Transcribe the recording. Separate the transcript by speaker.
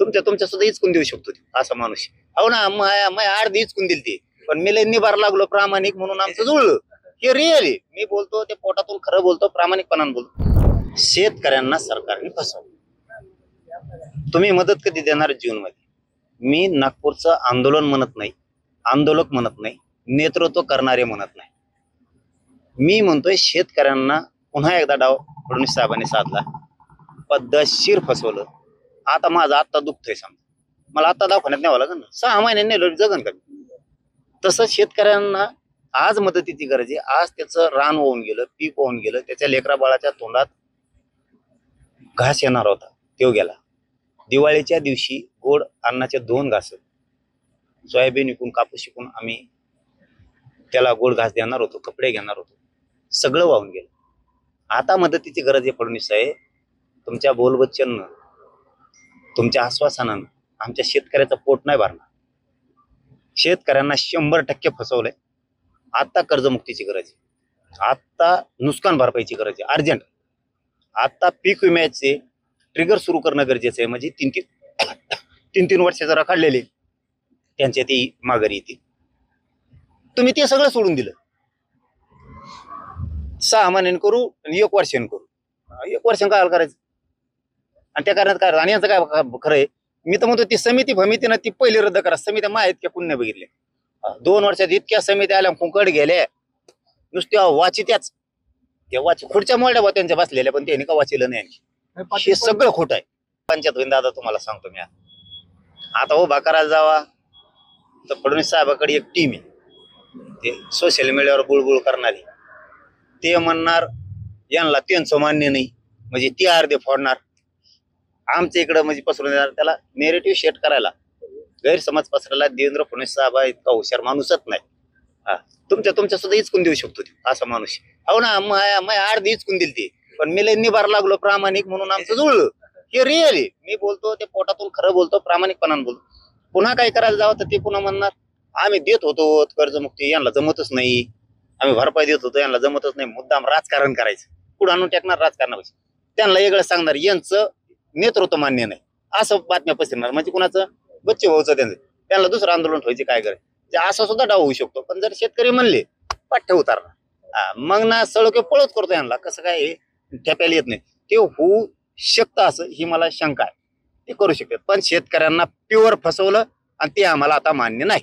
Speaker 1: तुमच्या तुमच्या सुद्धा इचकून देऊ शकतो असा माणूस हो ना मग माया अर्धी इचकून दिली ती. पण मी लय निभार लागलो प्रामाणिक म्हणून आमचं जुळलं. हे रिअल आहे. मी बोलतो ते पोटातून खरं बोलतो प्रामाणिकपणाने बोलतो. शेतकऱ्यांना सरकारने फसवलं. तुम्ही मदत कधी देणार जून मध्ये मी नागपूरचं आंदोलन म्हणत नाही आंदोलक म्हणत नाही नेतृत्व करणारे म्हणत नाही. मी म्हणतोय शेतकऱ्यांना पुन्हा एकदा डाव फडणवीस साहेबांनी साधला. पद्धतशीर फसवलं. आता माझं आत्ता दुखतंय समजा. मला आता दवाखान्यात न्यावं लागेल ना. सहा महिन्यांनी नेलं जगन का? तसंच तसं शेतकऱ्यांना आज मदतीची गरज आहे. आज त्याचं रान होऊन गेलं पीक होऊन गेलं त्याच्या लेकरा बाळाच्या तोंडात घास येणार होता तो गेला दिवाळीच्या दिवशी गोड अन्नाचे दोन घास सोयाबीन विकून कापूस विकून आम्ही त्याला गोड घास देणार होतो कपडे घेणार होतो. सगळं वाहून गेलं. आता मदतीची गरज आहे फडणवीस आहे तुमच्या बोलबच्चन तुमच्या आश्वासनानं आमच्या शेतकऱ्याचं पोट नाही भरणार. शेतकऱ्यांना शंभर टक्के फसवलंय. आता कर्जमुक्तीची गरज आहे. आत्ता नुकसान भरपाईची गरज आहे. अर्जंट. आत्ता पीक विम्याचे ट्रिगर सुरू करणं गरजेचं आहे. म्हणजे तीन तीन तीन तीन वर्ष जरा काढलेले त्यांच्या ती माघारी येतील. तुम्ही ते सगळं सोडून दिलं. सहा महिन्याने करू आणि एक वर्षाने करू. एक वर्षाने काय करायचं? आणि त्या कारणात काय आणि यांचं काय खरं आहे? मी तर म्हणतो ती समिती भमिती ना ती पहिली रद्द करा. समित्या माहीत का पुण्य बघितले. दोन वर्षात इतक्या समित्या आल्या कुंकड गेल्या नुसत्या वाचित्याच त्या वाच खुर्च्या बा त्यांच्या बसलेल्या पण त्यांनी का वाचिलं नाही हे सगळं खोट आहे. पंचायत होईन दादा तुम्हाला सांगतो मी. आता. आता उभा करायला जावा. तर फडणवीस साहेबाकडे एक टीम आहे. ते सोशल मीडियावर बुळबुळ करणारी. ते म्हणणार यांना त्यांचं मान्य नाही. म्हणजे ती अर्धे फोडणार. आमच्या इकडं म्हणजे पसरून येणार त्याला नेरेटिव्ह शेट करायला. गैरसमज पसरायला देवेंद्र फडणवीस साहेब इतका हुशार माणूसच नाही. हा. तुमच्या तुमच्या सुद्धा इचकून देऊ शकतो ते, असा माणूस. हो ना मग अर्धी इचकून दिली ती पण मी लय निभार लागलो प्रामाणिक म्हणून आमचं जुळलं. हे रिअल आहे. मी बोलतो ते पोटातून खरं बोलतो प्रामाणिकपणाने बोलतो. पुन्हा काय करायला जावं तर ते पुन्हा म्हणणार आम्ही देत होतो कर्जमुक्ती यांना जमतच नाही. आम्ही भरपाई देत होतो यांना जमतच नाही. मुद्दाम राजकारण करायचं. पुढे आणून टाकणार राजकारणापासून त्यांना वेगळं सांगणार यांचं नेतृत्व मान्य नाही. असं बातम्या पसरणार म्हणजे कुणाचं? बच्चे भाऊचं त्यांचं. त्यांना दुसरं आंदोलन ठेवायचे काय करायचं ते असं सुद्धा डाव होऊ शकतो. पण जर शेतकरी म्हणले पाठ्य उतारणार मग ना सळके पळत करतो यांना कसं काय हे? ठेप्याला येत नाही. ते होऊ शकतं असं ही मला शंका आहे. ते करू शकतात. पण शेतकऱ्यांना प्युअर फसवलं आणि ते आम्हाला आता मान्य नाही.